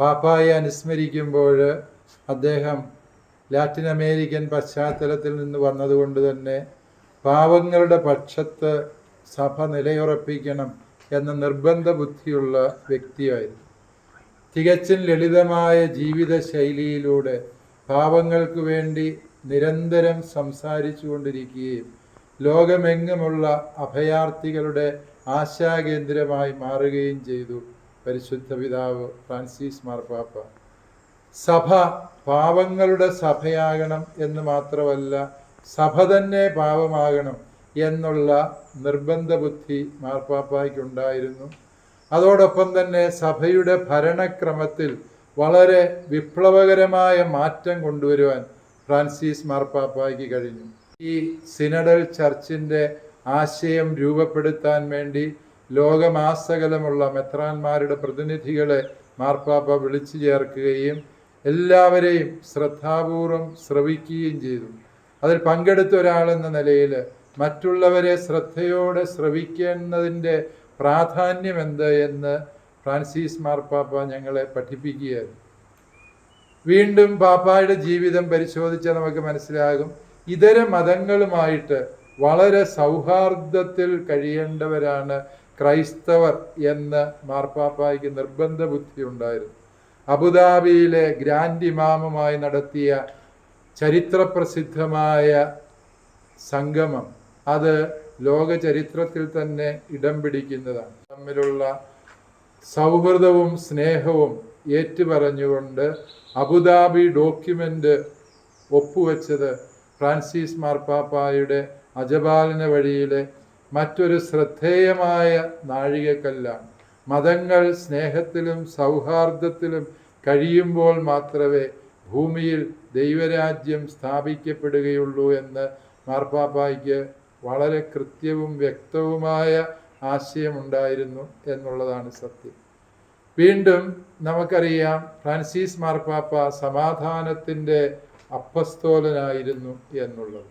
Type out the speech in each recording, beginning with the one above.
പാപ്പായെ അനുസ്മരിക്കുമ്പോൾ അദ്ദേഹം Latin American പശ്ചാത്തലത്തിൽ നിന്ന് വന്നതുകൊണ്ട് തന്നെ പാവങ്ങളുടെ പക്ഷത്ത് സഭ നിലയുറപ്പിക്കണം എന്ന നിർബന്ധ ബുദ്ധിയുള്ള വ്യക്തിയായിരുന്നു. തികച്ചും ലളിതമായ ജീവിത ശൈലിയിലൂടെ പാവങ്ങൾക്ക് വേണ്ടി നിരന്തരം സംസാരിച്ചു കൊണ്ടിരിക്കുകയും ലോകമെങ്ങുമുള്ള അഭയാർത്ഥികളുടെ ആശാകേന്ദ്രമായി മാറുകയും ചെയ്തു. പരിശുദ്ധ പിതാവ് ഫ്രാൻസിസ് മാർപ്പാപ്പ സഭ പാവങ്ങളുടെ സഭയാകണം എന്ന് മാത്രമല്ല സഭ തന്നെ പാപമാകണം എന്നുള്ള നിർബന്ധ ബുദ്ധി മാർപ്പാപ്പായ്ക്കുണ്ടായിരുന്നു അതോടൊപ്പം തന്നെ സഭയുടെ ഭരണക്രമത്തിൽ വളരെ വിപ്ലവകരമായ മാറ്റം കൊണ്ടുവരുവാൻ ഫ്രാൻസിസ് മാർപ്പാപ്പായ്ക്ക് കഴിഞ്ഞു. ഈ സിനഡൽ ചർച്ചിന്റെ ആശയം രൂപപ്പെടുത്താൻ വേണ്ടി ലോകമാസകലമുള്ള മെത്രാന്മാരുടെ പ്രതിനിധികളെ മാർപ്പാപ്പ വിളിച്ചു ചേർക്കുകയും എല്ലാവരെയും ശ്രദ്ധാപൂർവം ശ്രവിക്കുകയും ചെയ്തു. അതിൽ പങ്കെടുത്ത ഒരാളെന്ന നിലയിൽ മറ്റുള്ളവരെ ശ്രദ്ധയോടെ ശ്രവിക്കുന്നതിന്റെ പ്രാധാന്യം എന്ത് എന്ന് ഫ്രാൻസിസ് മാർപ്പാപ്പ ഞങ്ങളെ പഠിപ്പിക്കുകയായിരുന്നു. വീണ്ടും പാപ്പായുടെ ജീവിതം പരിശോധിച്ചാൽ നമുക്ക് മനസ്സിലാകും ഇതര മതങ്ങളുമായിട്ട് വളരെ സൗഹാർദ്ദത്തിൽ കഴിയേണ്ടവരാണ് ക്രൈസ്തവർ എന്ന് മാർപ്പാപ്പായ്ക്ക് നിർബന്ധ ബുദ്ധി ഉണ്ടായിരുന്നു. അബുദാബിയിലെ ഗ്രാൻഡ് ഇമാമുമായി നടത്തിയ ചരിത്രപ്രസിദ്ധമായ സംഗമം അത് ലോക ചരിത്രത്തിൽ തന്നെ ഇടം പിടിക്കുന്നതാണ്. തമ്മിലുള്ള സൗഹൃദവും സ്നേഹവും ഏറ്റുപറഞ്ഞുകൊണ്ട് അബുദാബി ഡോക്യുമെന്റ് ഒപ്പുവെച്ചത് ഫ്രാൻസിസ് മാർപ്പാപ്പായുടെ അജപാലന വഴിയിലെ മറ്റൊരു ശ്രദ്ധേയമായ നാഴികക്കല്ലാണ് മതങ്ങൾ സ്നേഹത്തിലും സൗഹാർദ്ദത്തിലും കഴിയുമ്പോൾ മാത്രമേ ഭൂമിയിൽ ദൈവരാജ്യം സ്ഥാപിക്കപ്പെടുകയുള്ളൂ എന്ന് മാർപ്പാപ്പായ്ക്ക് വളരെ കൃത്യവും വ്യക്തവുമായ ആശയമുണ്ടായിരുന്നു എന്നുള്ളതാണ് സത്യം. വീണ്ടും നമുക്കറിയാം ഫ്രാൻസിസ് മാർപ്പാപ്പ സമാധാനത്തിന്റെ അപ്പസ്തോലനായിരുന്നു എന്നുള്ളത്.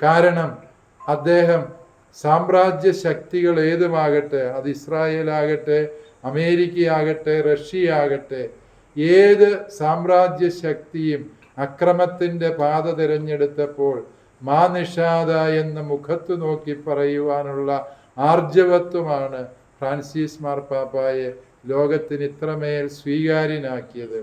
കാരണം അദ്ദേഹം സാമ്രാജ്യ ശക്തികൾ ഏതുമാകട്ടെ അത് ഇസ്രായേലാകട്ടെ അമേരിക്കയാകട്ടെ റഷ്യയാകട്ടെ ഏത് സാമ്രാജ്യ ശക്തിയും അക്രമത്തിന്റെ പാത തിരഞ്ഞെടുത്തപ്പോൾ മാനിഷാദ എന്ന് മുഖത്ത് നോക്കി പറയുവാനുള്ള ആർജവത്വമാണ് ഫ്രാൻസിസ് മാർപ്പാപ്പായെ ലോകത്തിന് ഇത്രമേൽ സ്വീകാര്യനാക്കിയത്.